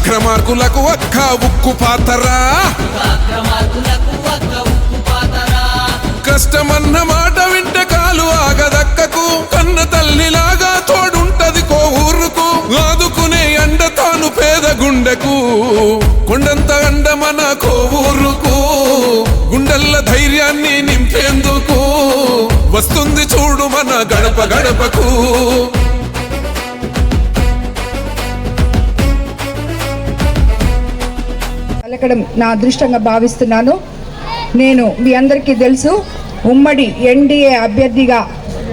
అక్రమార్కులకు ఒక్క ఉక్కు పాతరా? కష్టమన్న మాట వింటే కాలు ఆగదక్కకు. కన్న తల్లిలాగా తోడుంటది కో ఊరుకు ఆదుకునే అండ తాను పేద గుండెకు. కొండంత అండ మన కో ఊరుకు గుండెల్ల ధైర్యాన్ని నింపేందుకు. వస్తుంది చూడు మన గడప గడపకు. దొరకడం నా అదృష్టంగా భావిస్తున్నాను. నేను మీ అందరికీ తెలుసు ఉమ్మడి ఎన్డీఏ అభ్యర్థిగా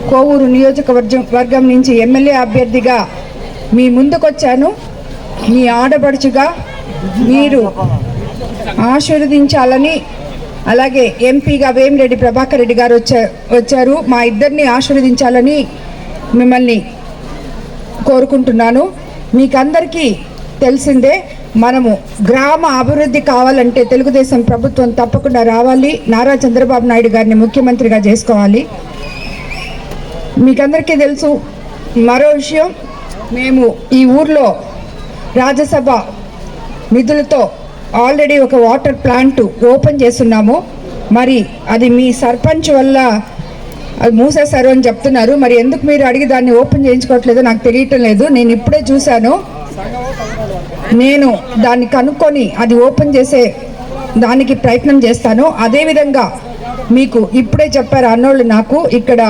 కోవూరు నియోజకవర్గం వర్గం నుంచి ఎమ్మెల్యే అభ్యర్థిగా మీ ముందుకొచ్చాను. మీ ఆడపడుచుగా మీరు ఆశీర్వదించాలని అలాగే ఎంపీగా వేమిరెడ్డి ప్రభాకర్ రెడ్డి గారు వచ్చా వచ్చారు. మా ఇద్దరిని ఆశీర్వదించాలని మిమ్మల్ని కోరుకుంటున్నాను. మీకందరికీ తెలిసిందే మనము గ్రామ అభివృద్ధి కావాలంటే తెలుగుదేశం ప్రభుత్వం తప్పకుండా రావాలి. నారా చంద్రబాబు నాయుడు గారిని ముఖ్యమంత్రిగా చేసుకోవాలి. మీకందరికీ తెలుసు మరో విషయం మేము ఈ ఊర్లో రాజ్యసభ నిధులతో ఆల్రెడీ ఒక వాటర్ ప్లాంట్ ఓపెన్ చేస్తున్నాము. మరి అది మీ సర్పంచ్ వల్ల అది మూసేశారు అని చెప్తున్నారు. మరి ఎందుకు మీరు అడిగి దాన్ని ఓపెన్ చేయించుకోవట్లేదో నాకు తెలియటం లేదు. నేను ఇప్పుడే చూశాను. నేను దాన్ని కనుక్కొని అది ఓపెన్ చేసే దానికి ప్రయత్నం చేస్తాను. అదేవిధంగా మీకు ఇప్పుడే చెప్పారు అన్నోళ్ళు నాకు ఇక్కడ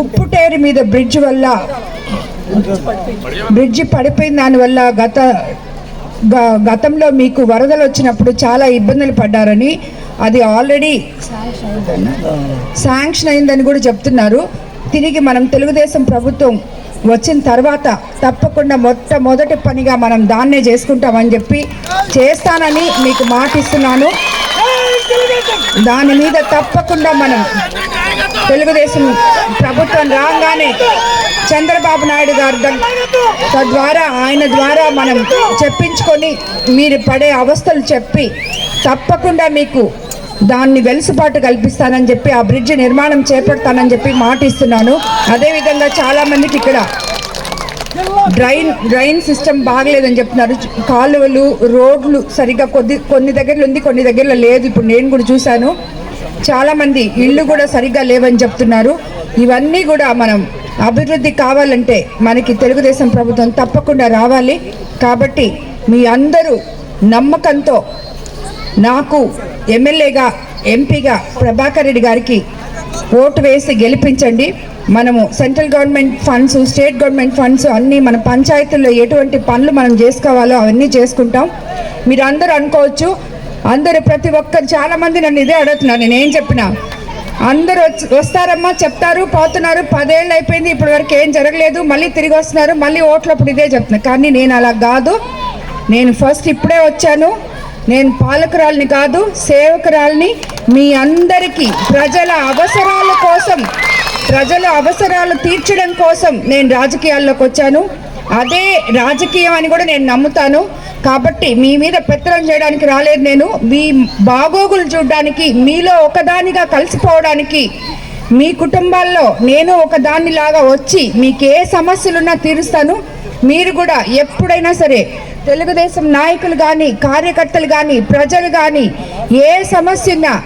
ఉప్పుటేరు మీద బ్రిడ్జ్ వల్ల బ్రిడ్జ్ పడిపోయిన దానివల్ల గత గతంలో మీకు వరదలు వచ్చినప్పుడు చాలా ఇబ్బందులు పడ్డారని అది ఆల్రెడీ శాంక్షన్ అయిందని కూడా చెప్తున్నారు. తిరిగి మనం తెలుగుదేశం ప్రభుత్వం వచ్చిన తర్వాత తప్పకుండా మొట్టమొదటి పనిగా మనం దాన్నే చేసుకుంటామని చెప్పి చేస్తానని మీకు మాటిస్తున్నాను. దాని మీద తప్పకుండా మనం తెలుగుదేశం ప్రభుత్వం రాగానే చంద్రబాబు నాయుడు గారు తద్వారా ఆయన ద్వారా మనం చెప్పించుకొని మీరు పడే అవస్థలు చెప్పి తప్పకుండా మీకు దాన్ని వెలుసుబాటు కల్పిస్తానని చెప్పి ఆ బ్రిడ్జ్ నిర్మాణం చేపడతానని చెప్పి మాట ఇస్తున్నాను అదేవిధంగా చాలామందికి ఇక్కడ డ్రైన్ డ్రైన్ సిస్టమ్ బాగలేదని చెప్తున్నారు. కాలువలు రోడ్లు సరిగ్గా కొద్ది కొన్ని దగ్గరలో ఉంది కొన్ని దగ్గరలో లేదు. ఇప్పుడు నేను కూడా చూశాను. చాలామంది ఇళ్ళు కూడా సరిగ్గా లేవని చెప్తున్నారు. ఇవన్నీ కూడా మనం అభివృద్ధి కావాలంటే మనకి తెలుగుదేశం ప్రభుత్వం తప్పకుండా రావాలి. కాబట్టి మీ అందరూ నమ్మకంతో నాకు ఎమ్మెల్యేగా ఎంపీగా ప్రభాకర్ రెడ్డి గారికి ఓటు వేసి గెలిపించండి. మనము central government funds state government funds అన్నీ మన పంచాయతీల్లో ఎటువంటి పనులు మనం చేసుకోవాలో అవన్నీ చేసుకుంటాం. మీరు అందరూ అనుకోవచ్చు అందరూ ప్రతి ఒక్కరు చాలామంది నన్ను ఇదే అడుగుతున్నారు నేను ఏం చెప్పినా. అందరూ వచ్చి వస్తారమ్మా చెప్తారు పోతున్నారు పదేళ్ళు అయిపోయింది ఇప్పటి వరకు ఏం జరగలేదు మళ్ళీ తిరిగి వస్తున్నారు మళ్ళీ ఓట్లప్పుడు ఇదే చెప్తున్నారు. కానీ నేను అలా కాదు. నేను ఫస్ట్ ఇప్పుడే వచ్చాను. నేను పాలకురాల్ని కాదు సేవకురాల్ని. మీ అందరికీ ప్రజల అవసరాల కోసం ప్రజల అవసరాలు తీర్చడం కోసం నేను రాజకీయాల్లోకి వచ్చాను. అదే రాజకీయం అని కూడా నేను నమ్ముతాను. కాబట్టి మీ మీద పెత్తనం చేయడానికి రాలేదు నేను. మీ బాగోగులు చూడడానికి మీలో ఒకదానిగా కలిసిపోవడానికి మీ కుటుంబాల్లో నేను ఒకదానిలాగా వచ్చి మీకు ఏ సమస్యలున్నా తీరుస్తాను. మీరు కూడా ఎప్పుడైనా సరే తెలుగుదేశం నాయకులు కానీ కార్యకర్తలు కానీ ప్రజలు కానీ ఏ సమస్య ఉన్నా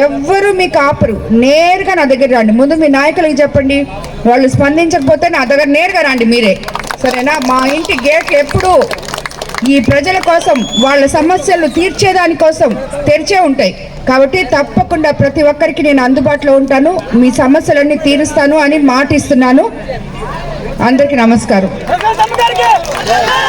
ఎవ్వరు మీకు ఆపరు. నేరుగా నా దగ్గర రండి. ముందు మీ నాయకులకి చెప్పండి. వాళ్ళు స్పందించకపోతే నా దగ్గర నేరుగా రండి మీరే. సరేనా? మా ఇంటి గేట్లు ఎప్పుడూ ఈ ప్రజల కోసం వాళ్ళ సమస్యలు తీర్చేదాని కోసం తెరిచే ఉంటాయి. కాబట్టి తప్పకుండా ప్రతి ఒక్కరికి నేను అందుబాటులో ఉంటాను. మీ సమస్యలన్నీ తీరుస్తాను అని మాటిస్తున్నాను. అందరికీ నమస్కారం. ప్రకాశం గారికి